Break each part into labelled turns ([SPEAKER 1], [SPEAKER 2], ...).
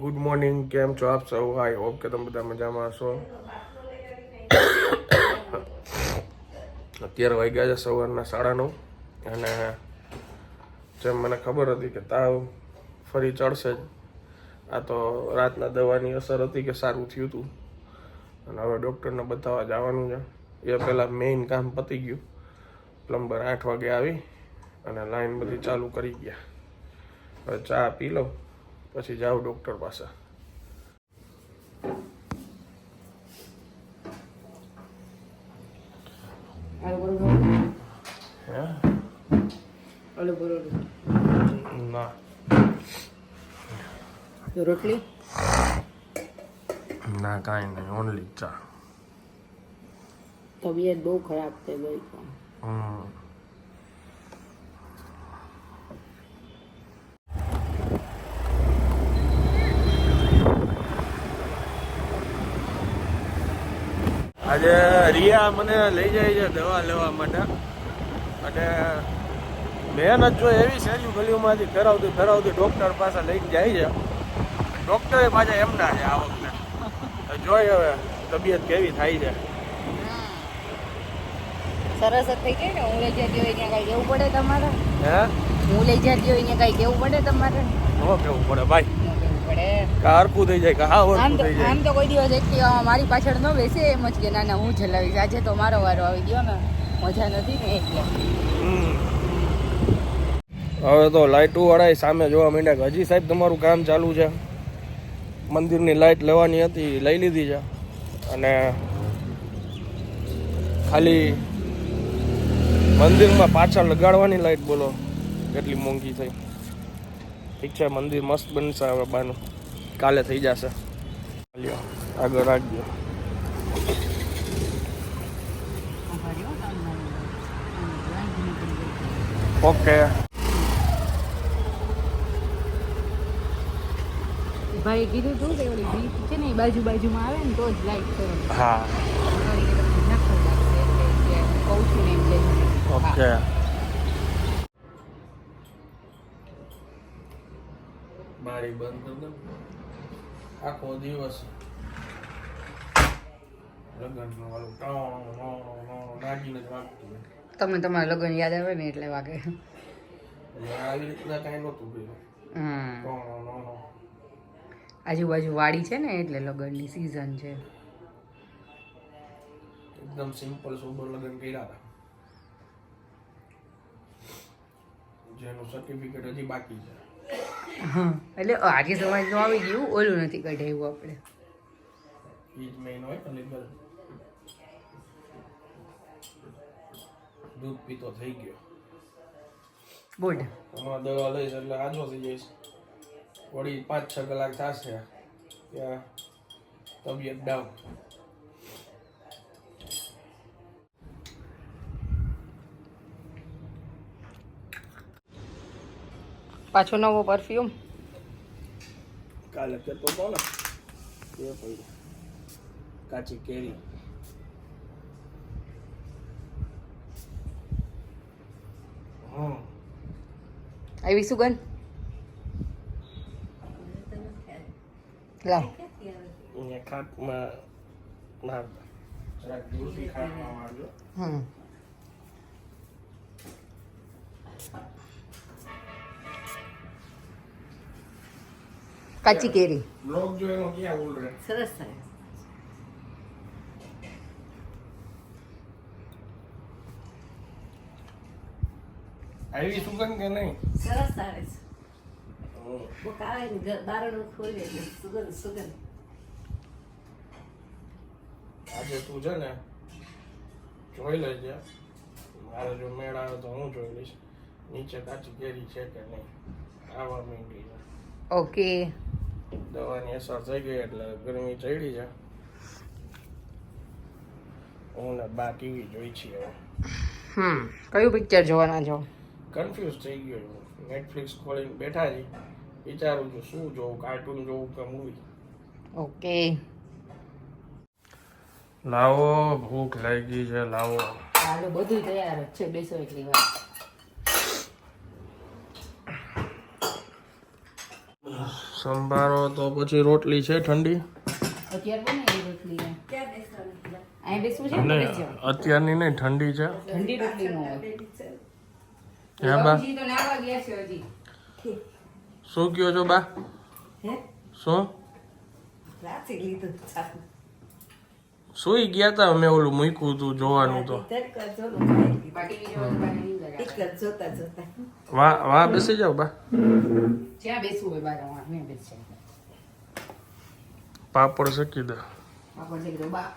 [SPEAKER 1] Good morning, કેમ છો આપ સૌ? આઈ હોપ કે તમે બધા મજામાં હશો. અત્યારે વાગ્યા છે સવારના સાડા નવ અને જેમ મને ખબર હતી કે તાવ ફરી ચડશે જ. આ તો રાતના દવાની અસર હતી કે સારું થયું હતું. અને હવે ડૉક્ટરને બતાવવા જવાનું છે. એ પહેલાં મેઇન કામ પતી ગયું. પ્લમ્બર આઠ વાગે આવી અને લાઈન બધી ચાલુ કરી ગયા. હવે ચા પી લઉં. પછી જાઓ ડૉક્ટર પાસે. ના.
[SPEAKER 2] રોટલી?
[SPEAKER 1] ના કાંઈ નહીં ઓનલી ચા.
[SPEAKER 2] તબિયત બહુ ખરાબ થઈ ગઈ છે
[SPEAKER 1] હમ. આજે રિયા મને લઈ જાય છે દવા લેવા માટે. અને મહેનત જો એવી સહેલી ગલીઓમાંથી ધરાવતી ધરાવતી ડૉક્ટર પાસે લઈને જાય છે. ડૉક્ટરે પાછા એમ ના છે આ વખતે. જોઈ હવે તબિયત કેવી થાય છે.
[SPEAKER 2] સરસ જ થઈ ગઈ ને હું લઈ જતી હોય ત્યાં કઈ કેવું પડે તમારે?
[SPEAKER 1] હે?
[SPEAKER 2] હું લઈ જતી હોય ત્યાં કઈ કેવું પડે તમારે?
[SPEAKER 1] ન કેવું પડે ભાઈ.
[SPEAKER 2] પડે
[SPEAKER 1] કા હરકું થઈ જાય કે હા
[SPEAKER 2] આમ
[SPEAKER 1] હરકું થઈ જાય.
[SPEAKER 2] આમ તો કોઈ દિવસ એક્ટિવામાં મારી પાછળ ન બેસે એમ જ કે ના ના હું ચલાવીશ. આજે તો મારો વારો આવી ગયો ને મજા નથી ને એટલે.
[SPEAKER 1] હમ. હવે તો લાઇટો વાળા સામે જોવા માંડ્યા કે હજી સાહેબ તમારું કામ ચાલુ છે. મંદિરની લાઇટ લેવાની હતી લઈ લીધી છે. અને ખાલી મંદિરમાં પાછળ લગાડવાની લાઇટ બોલો કેટલી મોંઘી થઈ. ઠીક છે મંદિર મસ્ત બનશે હવે બાનું કાલે થઈ જશે. લ્યો આગળ રાખજો. ઓકે.
[SPEAKER 2] ભાઈ કીધું તું કે ઓલી બીચ છે ને એ બાજુ બાજુમાં આવે ને તો જ લાઈટ કરો.
[SPEAKER 1] હા.
[SPEAKER 2] નખર લાગશે એટલે કે કહું છું ને એમ લઈ
[SPEAKER 1] ઓકે. બારી બંધ કરી દો આખો દિવસ લગ્નનું વાળું ટાણું, ટાણું, ટાણું, નાગીને જ વાગતું
[SPEAKER 2] તમને તમારા લગ્ન યાદ આવે ને એટલે વાગે.
[SPEAKER 1] આવી રીતના કાંઈ નહોતું ટાણું.
[SPEAKER 2] આજુબાજુ વાડી છે ને એટલે લગ્નની સિઝન છે.
[SPEAKER 1] એકદમ સિમ્પલ સોબર લગ્ન કર્યા હતા. જેનું સર્ટિફિકેટ હજી બાકી છે.
[SPEAKER 2] હા. એટલે આર્ય સમાજનું આવી ગયું ઓલું નથી કઢાવ્યું આપણે.
[SPEAKER 1] દૂધ પીતો થઈ ગયો.
[SPEAKER 2] બોલ.
[SPEAKER 1] હમણાં દવા લઈશ એટલે આજો થઈ જઈશ. વળી પાંચ છ કલાક થશે. ત્યાં તબિયત ડાઉન
[SPEAKER 2] પાછો નવો પરફ્યુમ
[SPEAKER 1] કાલે કહેતો હતો ને એ પડી. કાચી કેરી.
[SPEAKER 2] આવી સુગંધ? લાવ.
[SPEAKER 1] ખાટમાં
[SPEAKER 2] હમ. કાચી કેરી
[SPEAKER 1] બ્લોગ જો એનો ક્યાં ઉલરે
[SPEAKER 2] સરસ થાય
[SPEAKER 1] આવી સુગંધ કે નહીં
[SPEAKER 3] સરસ આવે છે આવે ને બારણું ખોલે સુગંધ સુગંધ
[SPEAKER 1] આજે તું છે ને જોઈ લેજે. મારે જો મેળ આવે તો હું જોઈ લઈશ. નીચે કાચી કેરી છે કે નહીં? આવવા માંડી
[SPEAKER 2] ઓકે
[SPEAKER 1] દવાની અસર થઈ ગઈ એટલે ગરમી ચડી છે. હું ને બા ટીવી જોઈ છીએ
[SPEAKER 2] હમ કયું પિક્ચર જોવાના છો?
[SPEAKER 1] કન્ફ્યુઝ થઈ ગયો છું. નેટફ્લિક્સ ખોલીને બેઠા છે. વિચારું છું શું જોવું કાર્ટૂન જોવું કે મૂવી
[SPEAKER 2] ઓકે.
[SPEAKER 1] લાવો ભૂખ લાગી છે લાવો.
[SPEAKER 2] બધું તૈયાર છે બેસો એટલી વાર.
[SPEAKER 1] સંભારો તો પછી રોટલી છે ઠંડી. અત્યારની નહીં ઠંડી છે. શું કયો છો બા? શું? સુઈ ગયા તા અમે ઓલું મૂક્યું હતું જોવાનું તો. વાહ વાહ બેસી જાઓ બા.
[SPEAKER 2] જ્યાં બેસવું હોય બાજુ મેં બેસી
[SPEAKER 1] પાપડ શકી દે.
[SPEAKER 2] પાપડ શકી કીધું બા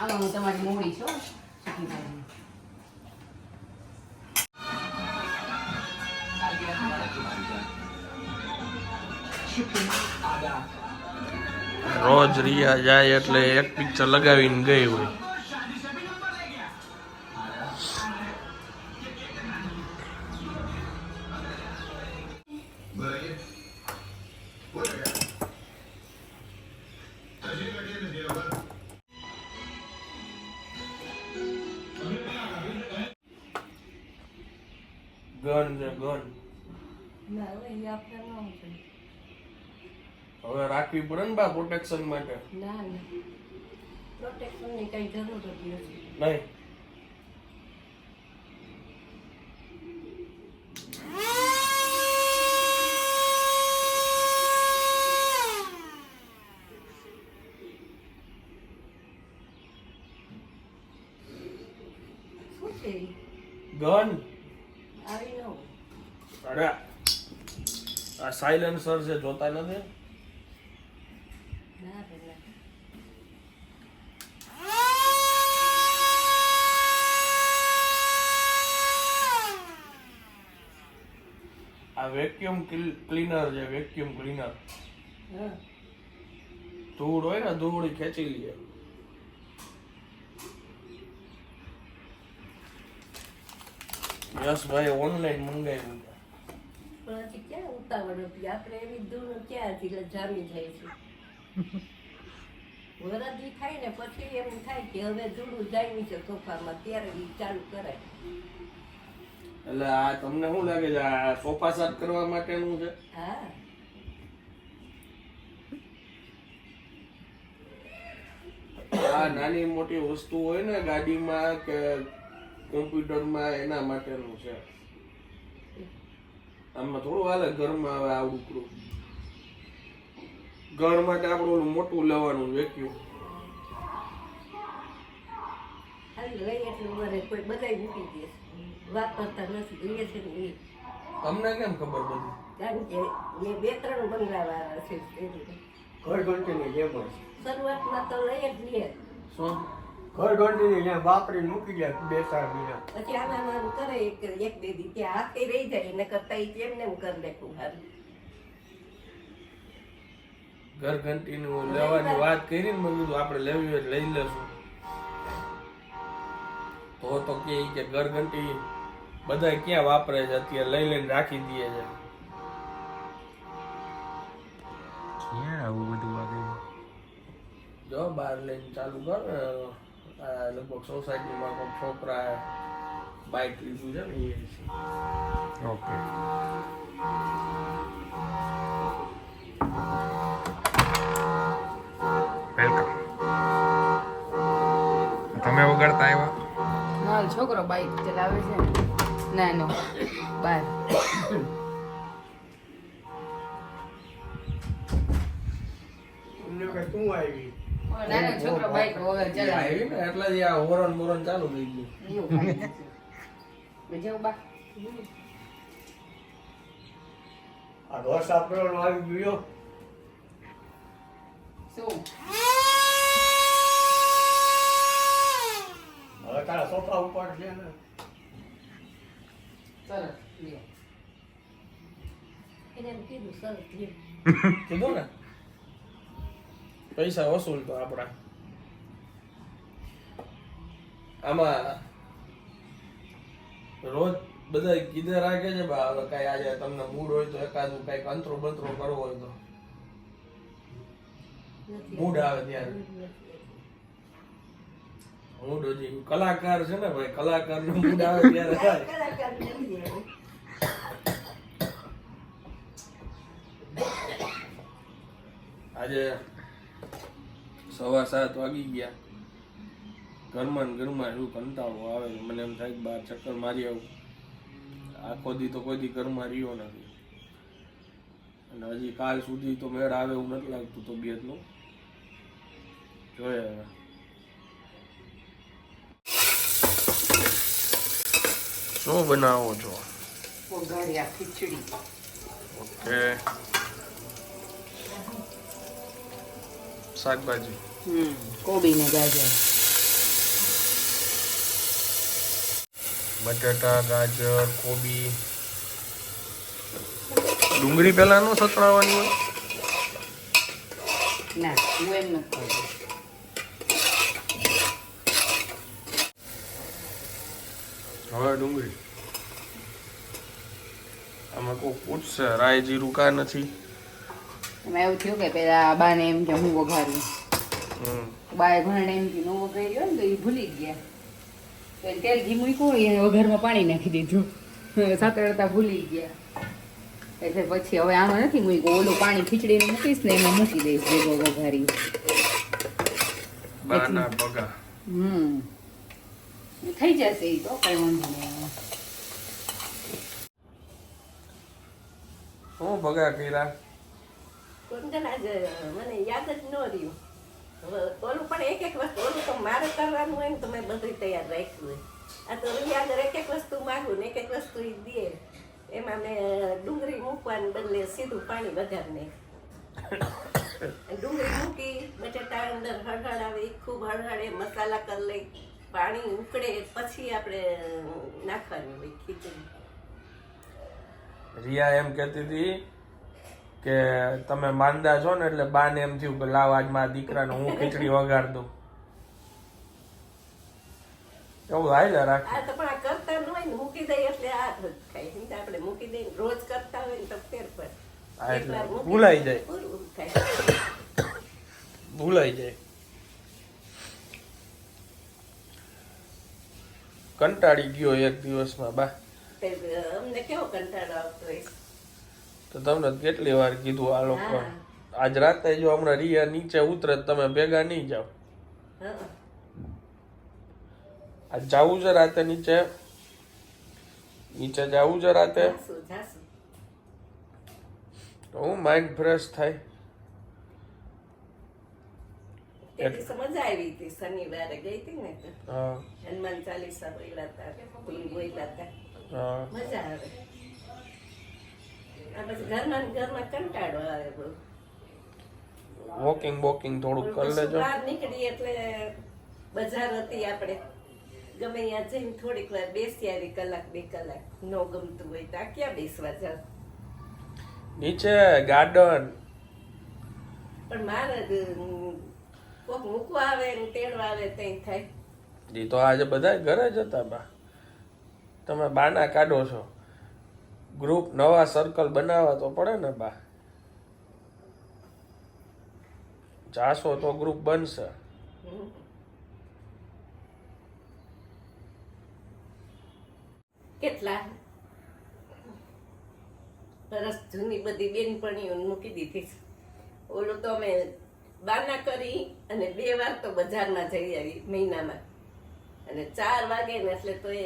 [SPEAKER 2] આમાં હું તમારી મોડી છો શીખી પાડું.
[SPEAKER 1] રોજ રિયા જાય એટલે એક પિક્ચર લગાવીને ગઈ હોય છે, ગન
[SPEAKER 3] ના એ આપણે ન હોય.
[SPEAKER 1] હવે રાખવી પડે ને બા પ્રોટેક્શન માટે?
[SPEAKER 3] ના ના. પ્રોટેક્શનની કઈ જરૂર જ નથી.
[SPEAKER 1] નહીં? ગન?
[SPEAKER 3] ન.
[SPEAKER 1] અરે આ સાયલેન્સર છે જોતા નથી?
[SPEAKER 3] રે ના
[SPEAKER 1] આ વેક્યુમ ક્લીનર છે વેક્યુમ ક્લીનર ધૂળ હોય ને ધૂળ ખેંચી લે. યશભાઈ ઓનલાઈન મંગાવ્યું.
[SPEAKER 3] પણ ક્યાં ઉતાવળ હતી? આપણે એવી દૂર ક્યાંથી જામી જાય છે? વરદી થાય ને પછી એમ થાય કે હવે જુડું જાય છે સોફામાં ત્યારે એ ચાલુ કરાય.
[SPEAKER 1] એટલે આ તમને શું લાગે છે આ સોફા સાફ કરવા માટેનું છે?
[SPEAKER 3] હા.
[SPEAKER 1] આ નાની મોટી વસ્તુ હોય ને ગાડીમાં કે કોમ્પ્યુટરમાં એના માટેનું છે. આમાં થોડું હાલે ઘરમાં આવે આવડું ઘર માટે આપણે ઓલું મોટું લેવાનું વેક્યુમ
[SPEAKER 3] ને
[SPEAKER 1] તમને કેમ ખબર બધી?
[SPEAKER 3] કારણ કે મેં બે ત્રણ બંગલાવાળા છે એટલે.
[SPEAKER 4] ઘર ઘંટીની જેમ જ.
[SPEAKER 3] શરૂઆતમાં તો લઈ જ લઈએ
[SPEAKER 1] શું?
[SPEAKER 4] ઘર ઘંટીની જેમ વાપરી મૂકી જાય બે ચાર મહિના
[SPEAKER 3] પછી આમાં કરે એક એક બે દી ત્યાં હાથે રહી જાય એને કરતા ઈ એમને એમ કરી નાખું હારું.
[SPEAKER 1] ઘર ઘંટીનું લેવાની વાત કરી ને મેં કીધું આપણે લેવી હોય લઈ લેશું. તો તો કે કે ઘર ઘંટી બધા ક્યાં વાપરે છે? અત્યારે લઈ લઈને રાખી દે છે.
[SPEAKER 5] ક્યાં આવું બધું વાગે?
[SPEAKER 1] જો બહાર લઈને ચાલુ કર. લગભગ સોસાયટીમાં કોઈ છોકરા બાઇક લીધું છે ને એ.
[SPEAKER 5] ઓકે. તમે વગાડતા આવ્યા?
[SPEAKER 2] મારો છોકરો બાઈક ચલાવે છે. નાનો. બાર.
[SPEAKER 4] તું આવી?
[SPEAKER 2] નાનો છોકરો બાઈક હવે ચલાવે.
[SPEAKER 1] એટલે જ આ હોરન બોરન ચાલુ થઈ ગયું.
[SPEAKER 2] બીજું બા.
[SPEAKER 4] આ ઘર સાફ કરવાનો આવી ગયો.
[SPEAKER 2] શું?
[SPEAKER 4] તારા સોફા ઉપર છે ને.
[SPEAKER 3] કીધું
[SPEAKER 1] ને? પૈસા વસૂલ તો આપણા. આમાં રોજ બધા કીધે રાખે છે બા કઈ આજે તમને મૂડ હોય તો એકાદું કંઈક અંતરો બંતરો કરવો હોય તો. મૂડ આવે ત્યારે. મૂડ હજી કલાકાર છે ને ભાઈ કલાકારનું મૂડ આવે ત્યારે થાય. આજે સવા સાત વાગી ગયા. ઘરમાં ઘરમાં એવું કંટાળો આવે મને એમ થાય કે બહાર ચક્કર મારી આવું. આખો દી તો કોઈ દી ઘરમાં રહ્યો નથી. અને હજી કાલ સુધી તો મેળ આવે એવું નથી લાગતું તબિયતનું જોઈએ હવે. શું બનાવો છો?
[SPEAKER 2] વઘારિયા ખીચડી.
[SPEAKER 1] ઓકે. શાકભાજી.
[SPEAKER 2] હમ કોબી ને ગાજર.
[SPEAKER 1] બટાટા ગાજર કોબી. ડુંગળી પેલા નું સતરાવાની
[SPEAKER 2] ના હું એમ નથી
[SPEAKER 1] હવે ડુંગળી. આમાં કોઈ પૂછશે રાય જીરું કા નથી?
[SPEAKER 2] એમાં એવું થયું કે પેલા બાને એમ કે હું વઘારું. બાએ ઘણા ટાઈમથી નો વઘાર્યો ને તો એ ભૂલી ગયા. તેલ ઘી મૂક્યું એને વઘારમાં પાણી નાખી દીધું. સાતરતા ભૂલી ગયા. એટલે પછી હવે આમાં નથી મૂક્યું ઓલું પાણી ખીચડીને મૂકીશ ને એમાં મૂકી દઈશ ભેગો વઘારી
[SPEAKER 1] બાના બગા.
[SPEAKER 2] હમ. થઈ જશે એ તો કઈ વાંધો નહીં.
[SPEAKER 1] શું ભગા કર્યા?
[SPEAKER 3] મને યાદ જ ન રહ્યું. હવે ઓલું પણ એક એક વસ્તુ ઓલું તો મારે કરવાનું હોય ને તો મેં બધું તૈયાર રાખ્યું હોય. આ તો યાદ એક એક વસ્તુ માગું ને એક એક વસ્તુ એ દે. એમાં મેં ડુંગળી મૂકવાને બદલે સીધું પાણી વઘાર ડુંગળી મૂકી બટેટા અંદર હળહળ આવે ખૂબ હળહળે મસાલા કરી લઈ. પાણી ઉકળે પછી આપણે નાખવાની હોય ખીચડી.
[SPEAKER 1] રિયા એમ કહેતી હતી કે તમે માંદા છો ને એટલે બાને એમ થયું કે લાવ આજ મારા દીકરાને હું ખીચડી વગાડ દઉં. એવું હાલ્યા રાખ.
[SPEAKER 3] આ તો પણ આ કરતા ન હોય ને મૂકી દઈએ એટલે આ જ ખાય. આપણે મૂકી દઈએ રોજ કરતા હોય ને તો ફેર પડે.
[SPEAKER 1] ભૂલાઈ જાય. ભૂલાઈ જાય. કંટાળી ગયો એક દિવસમાં બા.
[SPEAKER 3] અમને કેવો કંટાળો આવતો
[SPEAKER 1] તો તમને કેટલી વાર કીધું આ લોકો આજ રાતે જો હમણાં રિયા નીચે ઉતરે તમે ભેગા નહીં જાઓ. આ જાવું છે રાતે નીચે? નીચે જાવું છે રાતે? તો હું માઇન્ડ ફ્રેશ થાય.
[SPEAKER 3] દિવસે આવી હતી શનિવારે ગઈ હતી ને તો. હનુમાન ચાલીસા બોલ્યા હતા ફૂલ બોલ્યા હતા. મજા આવે. આ પછી ઘરમાં ઘરમાં કંટાળો આવે બહુ.
[SPEAKER 1] વોકિંગ વોકિંગ થોડુંક કરી લેજો.
[SPEAKER 3] બહાર નીકળી એટલે બજાર હતી આપણે. ગમે ત્યાં જઈને થોડીક વાર બેસી આવી કલાક બે કલાક. ન ગમતું હોય તો ક્યાં બેસવા જાવ?
[SPEAKER 1] નીચે ગાર્ડન
[SPEAKER 3] પણ મારે કોક મૂકવા આવે ને તેડવા આવે તે થાય.
[SPEAKER 1] ઈ તો આજે બધા ઘરે જ હતા બા. તમે બાના કાઢો છો. ગ્રુપ નવા સર્કલ બનાવવા તો પડે ને બા. જાશો તો ગ્રુપ બનશે.
[SPEAKER 3] કેટલા? સરસ જૂની બધી બેનપણીઓ મૂકી દીધી ઓલું તો અમે બાના કરી અને બે વાર તો બજારમાં જઈ આવી મહિનામાં. અને ચાર વાગે ને એટલે તો એ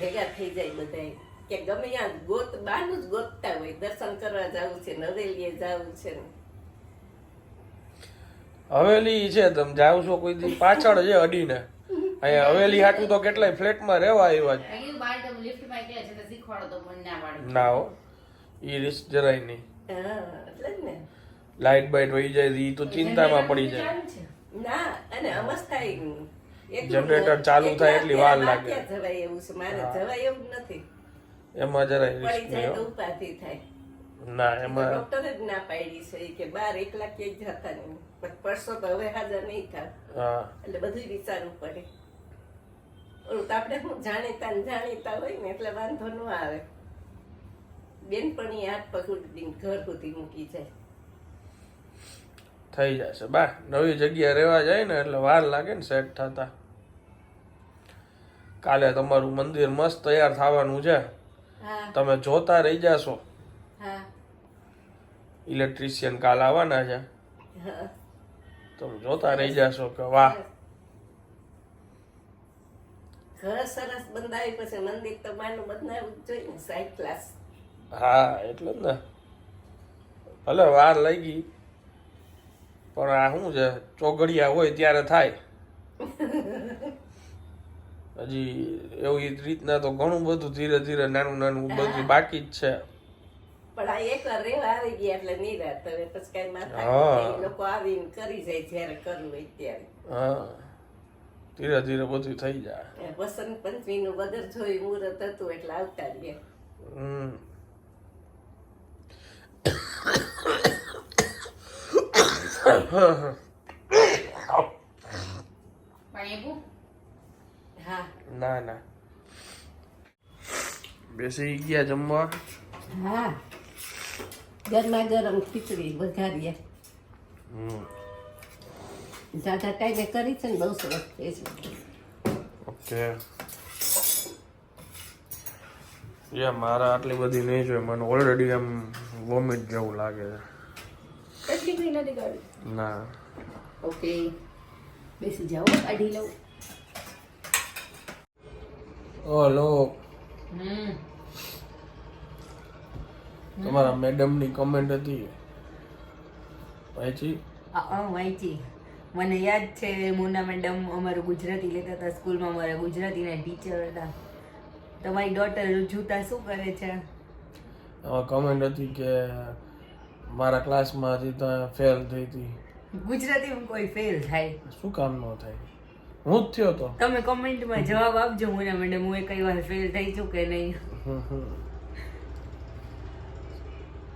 [SPEAKER 3] ભેગા થઈ જાય બધા કે ગમે ત્યાં ગોત બાનું જ ગોતતા હોય. દર્શન કરવા જવું છે નવેલીએ જવું છે.
[SPEAKER 1] હવેલી છે તમે જાવ છો કોઈ દી પાછળ છે અડીને. અહીંયા હવેલી હાટું તો કેટલાય ફ્લેટમાં રહેવા આવ્યા
[SPEAKER 2] ના
[SPEAKER 1] હો. ઈ રિસ્ક જરાય નહીં.
[SPEAKER 3] એટલે જ ને.
[SPEAKER 1] લાઈટ બાઈટ વહી જાય એ તો ચિંતામાં પડી જાય.
[SPEAKER 3] ના અને અમસ્થાય
[SPEAKER 1] જનરેટર ચાલુ થાય એટલી વાર લાગે.
[SPEAKER 3] જવાય એવું છે. મારે જવાય એવું નથી.
[SPEAKER 1] એમાં જરાય
[SPEAKER 3] પડી જાય તો
[SPEAKER 1] હો.
[SPEAKER 3] થાય.
[SPEAKER 1] ના એમાં
[SPEAKER 3] ડોક્ટરે જ ના પાડી છે કે બાર એકલા ક્યાંય જતા નહીં. પણ પડશો તો હવે હાજર નહીં થાય
[SPEAKER 1] હા.
[SPEAKER 3] એટલે બધું વિચારવું પડે. ઓલું તો આપણે શું જાણીતા ને જાણીતા હોય ને એટલે વાંધો ન આવે. બેનપણી હાથ પગ ઘર સુધી મૂકી જાય.
[SPEAKER 1] થઈ જશે. બા નવી જગ્યાએ રહેવા જાય ને એટલે વાર લાગે ને સેટ થતા. કાલે તમારું મંદિર મસ્ત તૈયાર થવાનું છે. તમે જોતા રહી જાશો. ઇલેક્ટ્રિશિયન કાલ આવવાના છે. તમે જોતા રહી જાશો કે વાહ.
[SPEAKER 3] ઘર સરસ બંધાય પછી મંદિર તો માનું બનાવવું જોઈએ સાઈડ ક્લાસ
[SPEAKER 1] હા એટલે જ ને. ભલે વાર લાગી. પણ આ શું છે? ચોઘડિયા હોય ત્યારે થાય. હજી એવી રીતના તો ઘણું બધું ધીરે ધીરે નાનું નાનું બધું બાકી જ છે.
[SPEAKER 3] પણ આ એક વાર રેવા આવી ગયા એટલે નિરાત હવે પછી કઈ માથા
[SPEAKER 1] હા.
[SPEAKER 3] લોકો આવીને કરી જાય જ્યારે કરવું હોય ત્યારે.
[SPEAKER 1] હા. ધીરે ધીરે બધું થઈ જાય.
[SPEAKER 3] વસંત પંચમી નું વગર જોયું મુહૂર્ત હતું એટલે આવતા જ
[SPEAKER 1] હમ. ના ના બેસી ગયા જમવા
[SPEAKER 3] હા ગરમા ગરમ ખીચડી વઘારીએ
[SPEAKER 1] હમ
[SPEAKER 3] જાજા ટાઈમે કરી છે ને બહુ સરસ થઈ છે
[SPEAKER 1] ઓકે યા મારા આટલી બધી નહીં જોઈએ મને ઓલરેડી એમ વોમિટ જેવું લાગે છે
[SPEAKER 2] એટલી કઈ નથી કાઢી
[SPEAKER 1] ના.
[SPEAKER 2] ઓકે બેસી જાઓ કાઢી લઉં
[SPEAKER 1] ઓલો
[SPEAKER 2] હમ
[SPEAKER 1] તમારા મેડમની કમેન્ટ હતી. વાંચી
[SPEAKER 2] વાંચી મને યાદ છે મુના મેડમ અમારું ગુજરાતી લેતા હતા સ્કૂલમાં અમારા ગુજરાતીના ટીચર હતા. તમારી ડોટર જૂતા શું કરે છે?
[SPEAKER 1] કમેન્ટ હતી કે મારા ક્લાસમાંથી ત્યાં ફેલ થઈ હતી.
[SPEAKER 2] ગુજરાતીમાં કોઈ ફેલ થાય?
[SPEAKER 1] શું કામ ન થાય? હું જ થયો તો.
[SPEAKER 2] તમે કમેન્ટમાં જવાબ આપજો મોના મેડમ હું કઈ વાર ફેલ થઈ છું કે નહીં.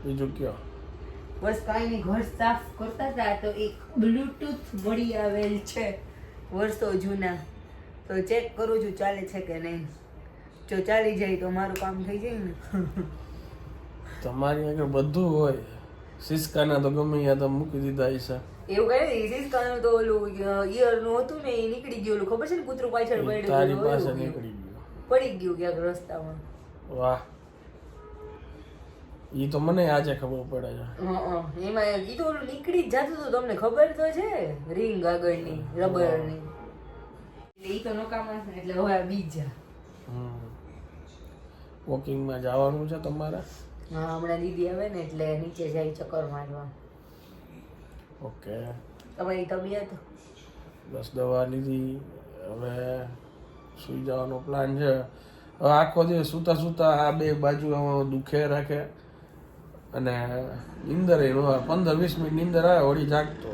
[SPEAKER 1] બીજું કયો?
[SPEAKER 2] બસ કાંઈ નહીં ઘર સાફ કરતા હતા તો એક બ્લૂટૂથ મળી આવેલ છે વર્ષો જૂના. તો ચેક કરું છું ચાલે છે કે નહીં? જો ચાલી જાય તો મારું કામ થઈ જાય ને?
[SPEAKER 1] તમારી આગળ બધું હોય. સિસ્કાના તો ગમે ત્યાં તો મૂકી દીધા હશે
[SPEAKER 2] એવું કઈ સિસ્કાનું તો ઓલું ઈયરનું હતું ને એ નીકળી ગયું ઓલું ખબર છે ને કૂતરું પાછળ પડ્યું
[SPEAKER 1] તારી પાસે નીકળી ગયું.
[SPEAKER 2] પડી ગયું ક્યાંક રસ્તામાં.
[SPEAKER 1] વાહ. ઈ તો મને આજે ખબર પડે છે.
[SPEAKER 2] એમાં ઈ તો ઓલું નીકળી જ જતું હતું તમને ખબર તો છે રિંગ આગળની રબરની. એટલે ઈ તો નકામા એટલે હવે બીજા.
[SPEAKER 1] વોકિંગમાં જવાનું છે તમારે?
[SPEAKER 2] હમણાં દીદી આવે ને એટલે નીચે જાય ચક્કર મારવા.
[SPEAKER 1] ઓકે.
[SPEAKER 2] તમારી તબિયત?
[SPEAKER 1] બસ દવા લીધી. હવે સુઈ જવાનો પ્લાન છે. હવે આખો દિવસ સૂતા સૂતા આ બે બાજુ દુખે રાખે. અને નીંદર એ પંદર વીસ મિનિટ નિંદર આવે વળી જાગતો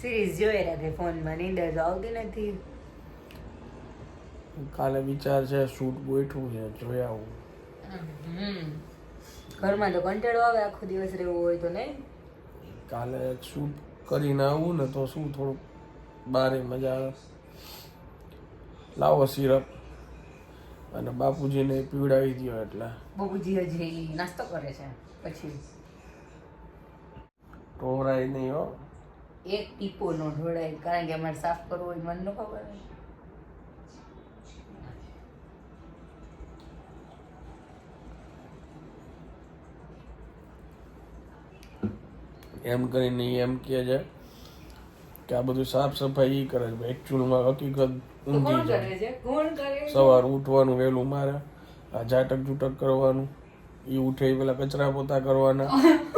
[SPEAKER 2] સિરીઝ જોઈ રાખે ફોનમાં નીંદર તો આવતી નથી.
[SPEAKER 1] કાલે વિચાર છે શૂટ ગોઠવું છે જોયા
[SPEAKER 2] હમ ઘરમાં તો કંટાળો આવે આખો દિવસ રહેવું હોય તો નહીં?
[SPEAKER 1] કાલે શૂટ કરીને આવું ને તો શું થોડુંક બારે મજા આવે. લાવો સિરપ. અને બાપુજીને પીવડાવી દો એટલે.
[SPEAKER 2] બાપુજી હજી નાસ્તો કરે છે પછી.
[SPEAKER 1] ટોરાય નહીં હો.
[SPEAKER 2] એક ટીપો નો ઢોળાય કારણ કે અમારે સાફ કરવું હોય મને ન ખબર
[SPEAKER 1] એમ કરીને એમ કહે છે કે આ બધું સાફ સફાઈ કરે છે. એકચ્યુઅલમાં હકીકત ઊંધી
[SPEAKER 2] જાય.
[SPEAKER 1] છે? સવાર ઉઠવાનું વહેલું મારે આ ઝાટક ઝૂટક કરવાનું એ ઉઠે પેલા કચરા પોતા કરવાના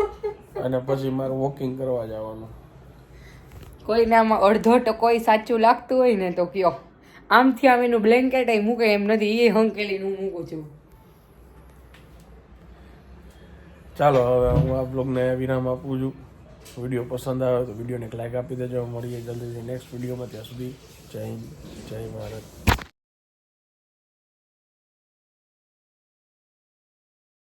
[SPEAKER 1] અને પછી મારે વોકિંગ કરવા જવાનું.
[SPEAKER 2] કોઈને આમાં અડધો કોઈ સાચું લાગતું હોય ને તો કયો. આમથી આમ એનું બ્લેન્કેટ મૂકે એમ નથી એ હંકેલીને હું મૂકું છું.
[SPEAKER 1] ચાલો હવે હું આ બ્લોગને વિરામ આપું છું. વીડિયો પસંદ આવે તો વિડીયોને એક લાઇક આપી દેજો. મળીએ જલ્દીથી નેક્સ્ટ વિડીયોમાં. ત્યાં સુધી જય હિન્દ, જય ભારત.